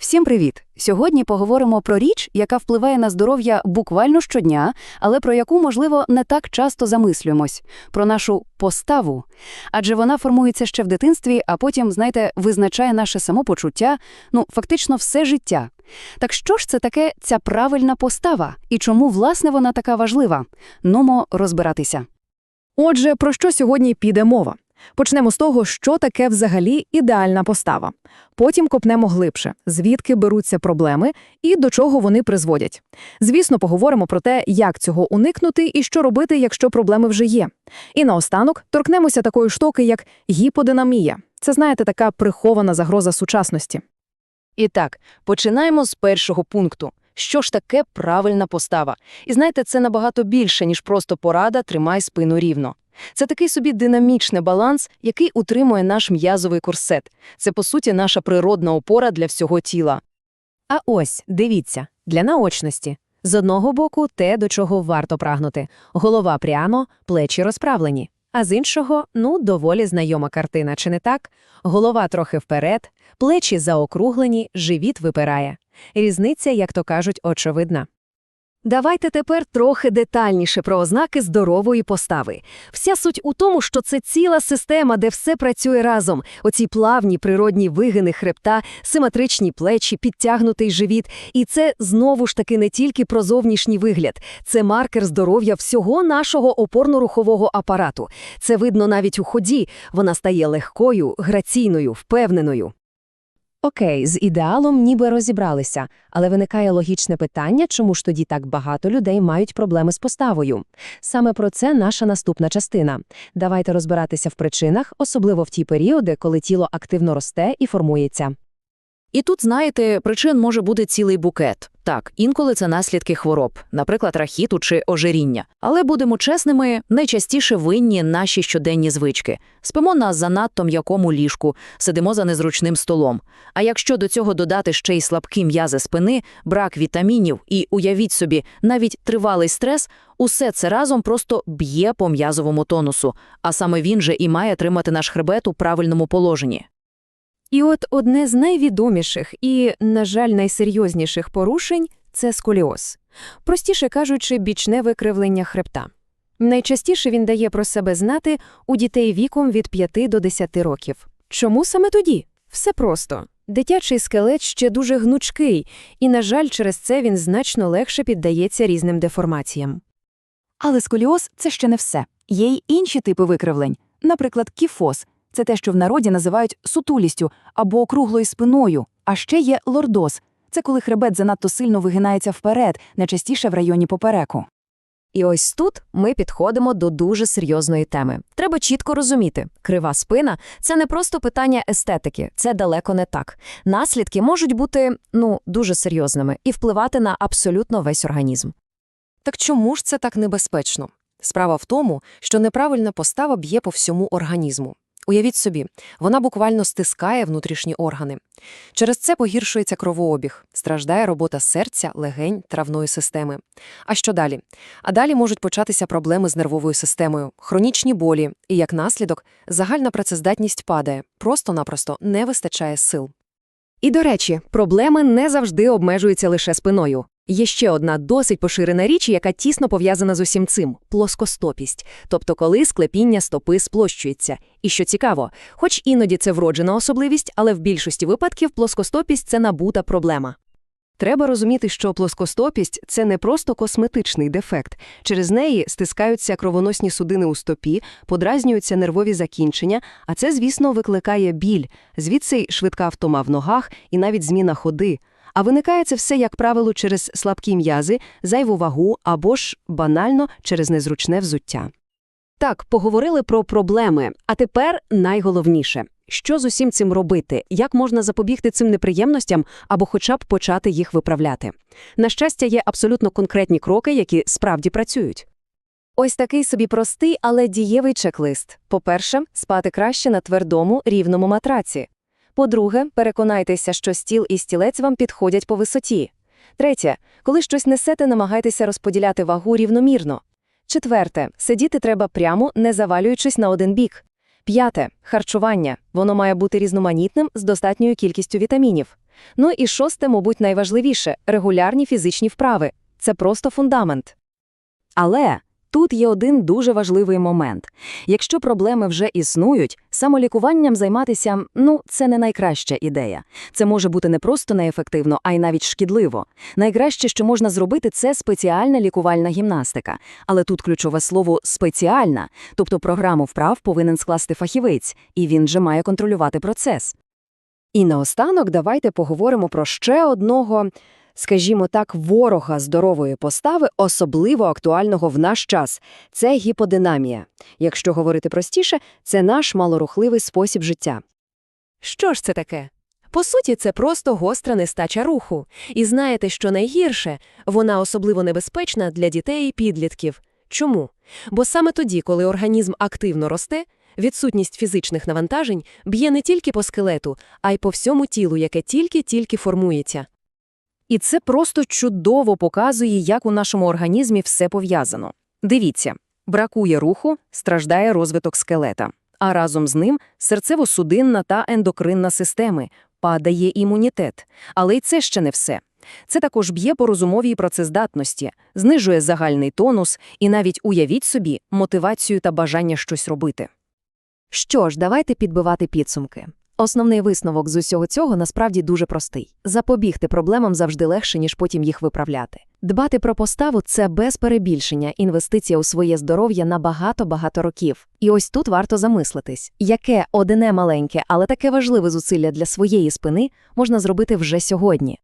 Всім привіт! Сьогодні поговоримо про річ, яка впливає на здоров'я буквально щодня, але про яку, можливо, не так часто замислюємось – про нашу поставу. Адже вона формується ще в дитинстві, а потім, знаєте, визначає наше самопочуття, ну, фактично все життя. Так що ж це таке ця правильна постава? І чому, власне, вона така важлива? Нумо розбиратися. Отже, про що сьогодні піде мова? Почнемо з того, що таке взагалі ідеальна постава. Потім копнемо глибше, звідки беруться проблеми і до чого вони призводять. Звісно, поговоримо про те, як цього уникнути і що робити, якщо проблеми вже є. І наостанок торкнемося такої штуки, як гіподинамія. Це, знаєте, така прихована загроза сучасності. І так, починаємо з першого пункту. Що ж таке правильна постава? І знаєте, це набагато більше, ніж просто порада «тримай спину рівно». Це такий собі динамічний баланс, який утримує наш м'язовий корсет. Це, по суті, наша природна опора для всього тіла. А ось, дивіться, для наочності. З одного боку те, до чого варто прагнути. Голова прямо, плечі розправлені. А з іншого, ну, доволі знайома картина, чи не так? Голова трохи вперед, плечі заокруглені, живіт випирає. Різниця, як то кажуть, очевидна. Давайте тепер трохи детальніше про ознаки здорової постави. Вся суть у тому, що це ціла система, де все працює разом. Оці плавні природні вигини хребта, симетричні плечі, підтягнутий живіт. І це знову ж таки не тільки про зовнішній вигляд, це маркер здоров'я всього нашого опорно-рухового апарату. Це видно навіть у ході. Вона стає легкою, граційною, впевненою. Окей, з ідеалом ніби розібралися, але виникає логічне питання, чому ж тоді так багато людей мають проблеми з поставою. Саме про це наша наступна частина. Давайте розбиратися в причинах, особливо в ті періоди, коли тіло активно росте і формується. І тут, знаєте, причин може бути цілий букет. Так, інколи це наслідки хвороб, наприклад, рахіту чи ожиріння. Але будемо чесними, найчастіше винні наші щоденні звички. Спимо на занадто м'якому ліжку, сидимо за незручним столом. А якщо до цього додати ще й слабкі м'язи спини, брак вітамінів і, уявіть собі, навіть тривалий стрес, усе це разом просто б'є по м'язовому тонусу, а саме він же і має тримати наш хребет у правильному положенні. І от одне з найвідоміших і, на жаль, найсерйозніших порушень це сколіоз. Простіше кажучи, бічне викривлення хребта. Найчастіше він дає про себе знати у дітей віком від 5 до 10 років. Чому саме тоді? Все просто. Дитячий скелет ще дуже гнучкий, і, на жаль, через це він значно легше піддається різним деформаціям. Але сколіоз – це ще не все. Є й інші типи викривлень, наприклад, кіфоз – це те, що в народі називають сутулістю або округлою спиною. А ще є лордоз – це коли хребет занадто сильно вигинається вперед, найчастіше в районі попереку. І ось тут ми підходимо до дуже серйозної теми. Треба чітко розуміти, крива спина це не просто питання естетики, це далеко не так. Наслідки можуть бути ну дуже серйозними і впливати на абсолютно весь організм. Так чому ж це так небезпечно? Справа в тому, що неправильна постава б'є по всьому організму. Уявіть собі, вона буквально стискає внутрішні органи. Через це погіршується кровообіг, страждає робота серця, легень, травної системи. А що далі? А далі можуть початися проблеми з нервовою системою, хронічні болі, і як наслідок загальна працездатність падає, просто-напросто не вистачає сил. І, до речі, проблеми не завжди обмежуються лише спиною. Є ще одна досить поширена річ, яка тісно пов'язана з усім цим плоскостопість, тобто коли склепіння стопи сплощується. І що цікаво, хоч іноді це вроджена особливість, але в більшості випадків плоскостопість це набута проблема. Треба розуміти, що плоскостопість – це не просто косметичний дефект. Через неї стискаються кровоносні судини у стопі, подразнюються нервові закінчення, а це, звісно, викликає біль, звідси й швидка втома в ногах і навіть зміна ходи. А виникає це все, як правило, через слабкі м'язи, зайву вагу або ж, банально, через незручне взуття. Так, поговорили про проблеми, а тепер найголовніше. Що з усім цим робити? Як можна запобігти цим неприємностям або хоча б почати їх виправляти? На щастя, є абсолютно конкретні кроки, які справді працюють. Ось такий собі простий, але дієвий чек-лист. По-перше, спати краще на твердому, рівному матраці. По-друге, переконайтеся, що стіл і стілець вам підходять по висоті. Третє, коли щось несете, намагайтеся розподіляти вагу рівномірно. Четверте, сидіти треба прямо, не завалюючись на один бік. П'яте харчування. Воно має бути різноманітним з достатньою кількістю вітамінів. Ну і шосте, мабуть, найважливіше – регулярні фізичні вправи. Це просто фундамент. Але тут є один дуже важливий момент. Якщо проблеми вже існують, самолікуванням займатися, ну, це не найкраща ідея. Це може бути не просто неефективно, а й навіть шкідливо. Найкраще, що можна зробити, це спеціальна лікувальна гімнастика. Але тут ключове слово «спеціальна», тобто програму вправ повинен скласти фахівець, і він же має контролювати процес. І наостанок давайте поговоримо про ще одного, скажімо так, ворога здорової постави, особливо актуального в наш час – це гіподинамія. Якщо говорити простіше, це наш малорухливий спосіб життя. Що ж це таке? По суті, це просто гостра нестача руху. І знаєте, що найгірше? Вона особливо небезпечна для дітей і підлітків. Чому? Бо саме тоді, коли організм активно росте, відсутність фізичних навантажень б'є не тільки по скелету, а й по всьому тілу, яке тільки-тільки формується. І це просто чудово показує, як у нашому організмі все пов'язано. Дивіться, бракує руху, страждає розвиток скелета, а разом з ним серцево-судинна та ендокринна системи, падає імунітет. Але й це ще не все. Це також б'є по розумовій працездатності, знижує загальний тонус і навіть, уявіть собі, мотивацію та бажання щось робити. Що ж, давайте підбивати підсумки. Основний висновок з усього цього насправді дуже простий. Запобігти проблемам завжди легше, ніж потім їх виправляти. Дбати про поставу – це без перебільшення інвестиція у своє здоров'я на багато-багато років. І ось тут варто замислитись, яке одне маленьке, але таке важливе зусилля для своєї спини можна зробити вже сьогодні.